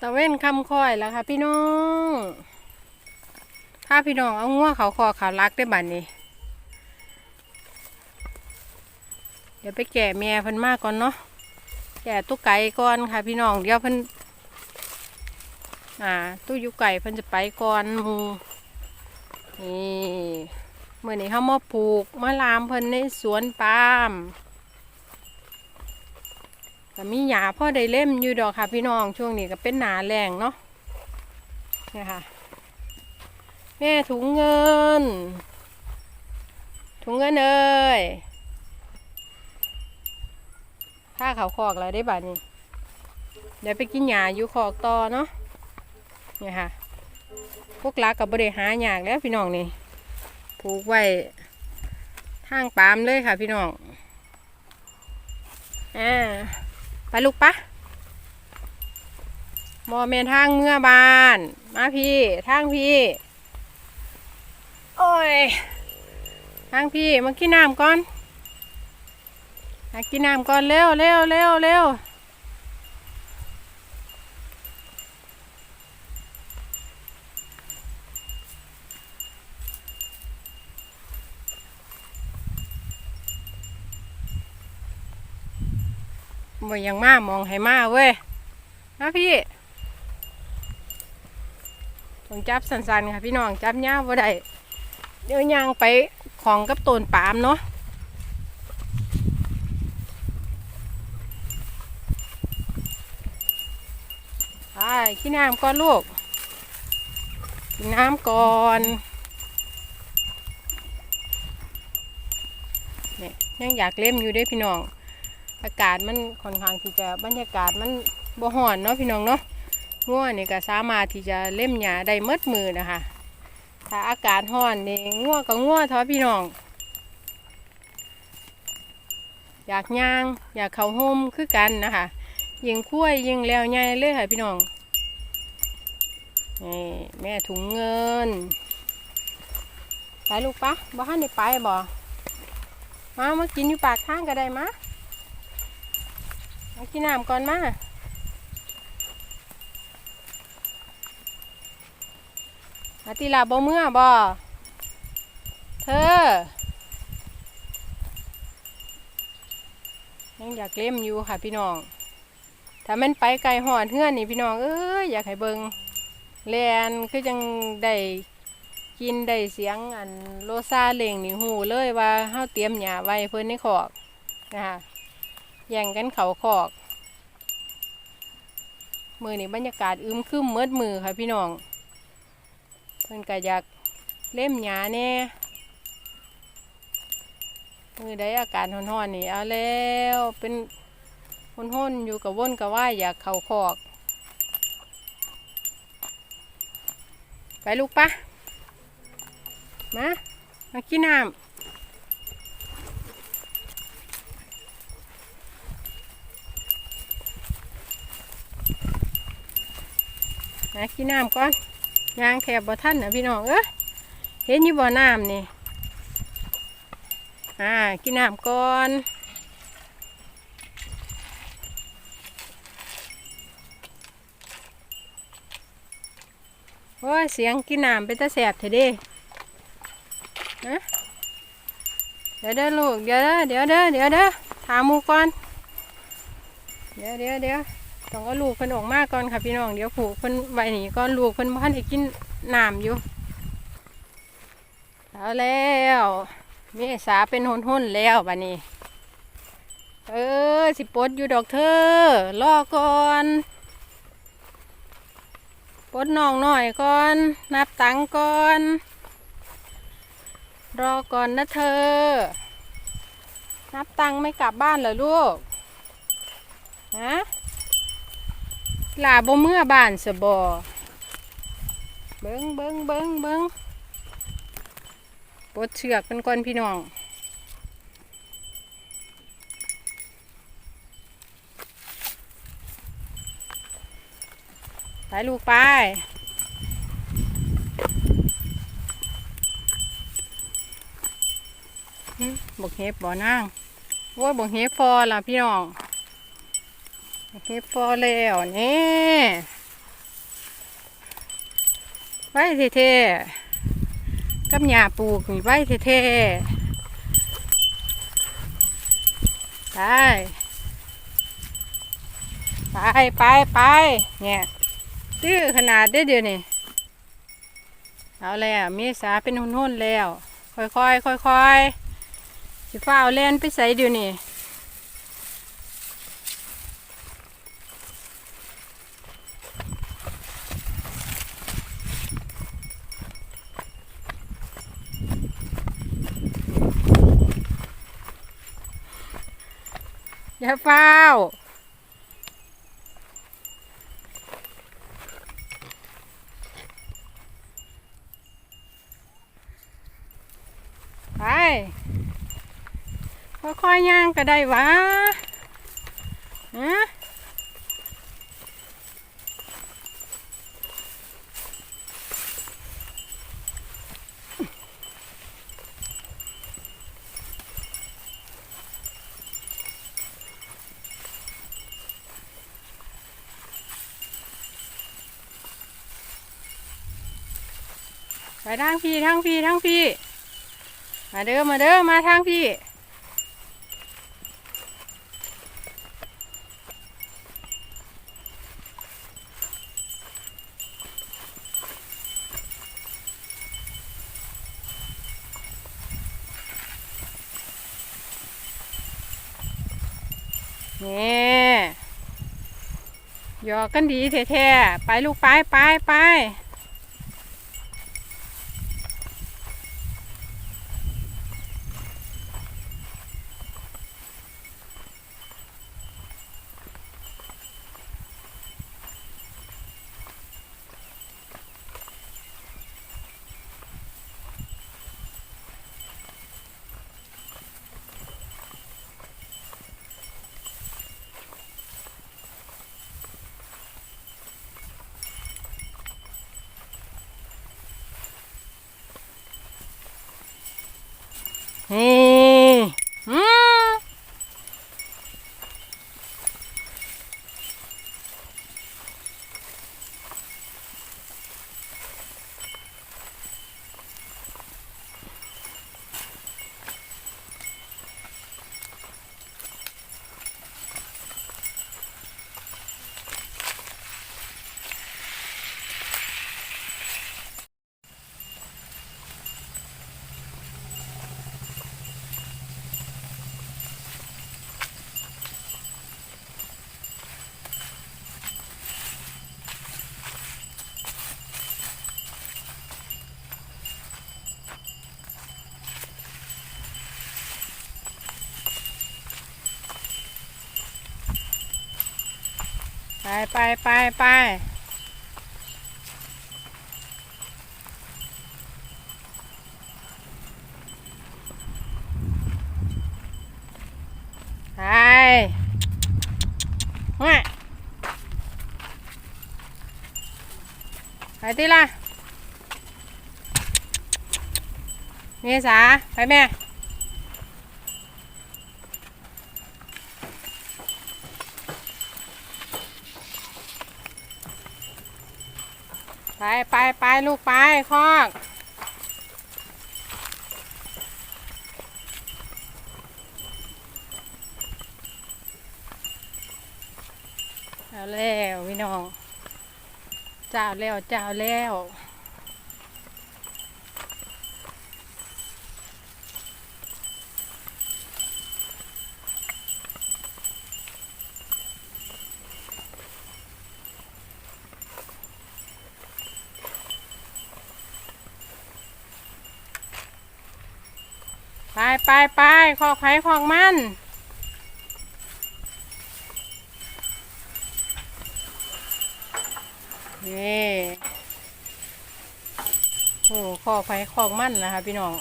ตะเว้นคำค่อยแล้วค่ะ พี่น้องถ้าพี่น้องเอางัวเขาคอเขารักได้บัดนนี้ เดี๋ยวไปแก่แม่เพิ่นมากก่อนเนาะแก่ตู้ไก่ก่อนค่ะ พี่น้องเดี๋ยวเพิ่นอ่าตู้ยุไก่เพิ่นจะไปก่อนมูนี่เมื่อนี้เขามาปลูกมะลามเพิ่นในสวนปาล์ม ก็มีหยาพ่อได้เล่มอยู่ดอกค่ะพี่น้องช่วงนี้ก็เป็นหนาแรงเนาะเนี่ยค่ะ แม่ถุงเงิน ถุงเงินเอ้ยผ้าเขาวคอกแล้วได้บัดนี้ เดี๋ยวไปกินหยาอยู่คอกต่อเนาะเนี่ยค่ะ พวกลักกับบริหารอยากแล้วพี่น้องนี่ผูกไว้ทางปามเลยค่ะพี่น้องอ่า ไปลูกปะมอเมนทางเมื่อบาน มาพี่ ทางพี่ โอ้ย ทางพี่มากินน้ำก่อนมากินน้ำก่อนเร็วเร็วเร็วเร็ว บ่ยังมามองให้มาเว้ยมาพี่ต้องจับสันๆค่ะพี่น้องจับยาวบ่ได้เดี๋ยวยางไปของกับต้นปาล์มเนาะไปกินน้ำก่อนลูกกินน้ำก่อนเนี่ยยังอยากเล่มอยู่ด้พี่น้อง อากาศมันค่อนข้างที่จะบรรยากาศมันบ่ฮ้อนเนาะพี่น้องเนาะง่วนี่ก็สามารถที่จะเล่มหญ้าได้มดมือนะคะ ถ้าอากาศร้อนนี่ง่วก็ง่วเถอพี่น้อง อยากย่าง อยากเขาห่มคือกันนะคะ ยิงคุ้ยยิงแล้วใหญ่เลยค่ะพี่น้องนี่แม่ถุงเงิน ไปลูกปะบ่ฮันได้ไปบ่มามากินอยู่ปากทางก็ได้มา มากินน้ำก่อนมามาตีลาบ่เมื่อบ่เธอ ยังอยากเล่มอยู่ค่ะพี่น้อง ถ้ามันไปไกลหอดเฮือนนี่พี่น้องเอ้ยอยากให้เบิงแลนคือจังได้กินได้เสียงอันโลซาเล่งนี่หูเลยว่าเฮาเตรียมหญ้าไว้เพิ่นในขอกนะคะ แย่งกันเขาขอก มือนี่บรรยากาศอึมครึมเมืดมือค่ะพี่น้อง เพิ่นก็อยากเล่มหญ้าแน่มือได้อากาศร้อนๆนี่เอาแล้วเป็นห้นๆอยู่กับว่นกับว่ายอยากเขาขอก ไปลูกปะมามากินน้ำากินน้ำก่อนยางแคบบ่ท่านนะพี่น้องเอ้ยเห็นอยู่บ่อน้ำนี่อ่ากินน้ำก่อนโอ้เสียงกินน้ำเป็นตาแสบเถอะดิฮะเดี๋ยวเด้อลูกเดี๋ยวเด้อเดี๋ยวเด้อเดี๋ยวเด้อถามมูก่อน เดี๋ยวเดี๋ยวเดี๋ยว ต้องเอาลูกเพิ่นออกมาก่อนค่ะพี่น้องเดี๋ยวผูกเพิ่นไว้นี่ก่อนลูกเพิ่นบ่ทันได้กินน้ำอยู่เอาแล้วเมษาเป็นหนหนๆแล้วบัดนี้ เออสิปดอยู่ดอกเธอรอก่อนปดน้องหน่อยก่อน นับตังก่อน รอก่อนนะเธอ นับตังไม่กลับบ้านเหรอลูก ฮะ ลาบ่เมื่อบ้านสบอเบิ้งเบิ้งเบิ้งเบิ้งปดเชือกเป็นก่อนพี่น้อง ไปลูกไปบกเห็บบ่นั่งโอ้ยบกเห็บฟอล่ะพี่น้อง บกเห็บฟอแล้วนี่ไว้เท่ๆกับหญ้าปลูกนี่ไว้เท่ๆไปไปไปไปเนี่ยตื้อขนาดได้เดียวนี่เอาแล้วเมษาเป็นหุ่นๆแล้ว ค่อยๆค่อยๆสิฟ้าเอาเล่นไปใส่เดี๋ยวนี้ อย่าเฝ้าไปค่อยๆย่างก็ได้วะฮะ ทางพี่ทางพี่ทางพี่ มาเด้อมาเด้อมาทางพี่ นี่หยอกกันดีแท้ๆไปลูกไปไปไปนี่อืม ไปไปไปไปไปมาไปตีละเมษาไปแม่ ไปไปไปลูกไปคอกเอาแล้วพี่น้องเจ้าแล้วเจ้าแล้ว ไปไปไปคอกไผ่คอกมันนี่โอ้คอกไผ่คอกมันนะคะพี่น้อง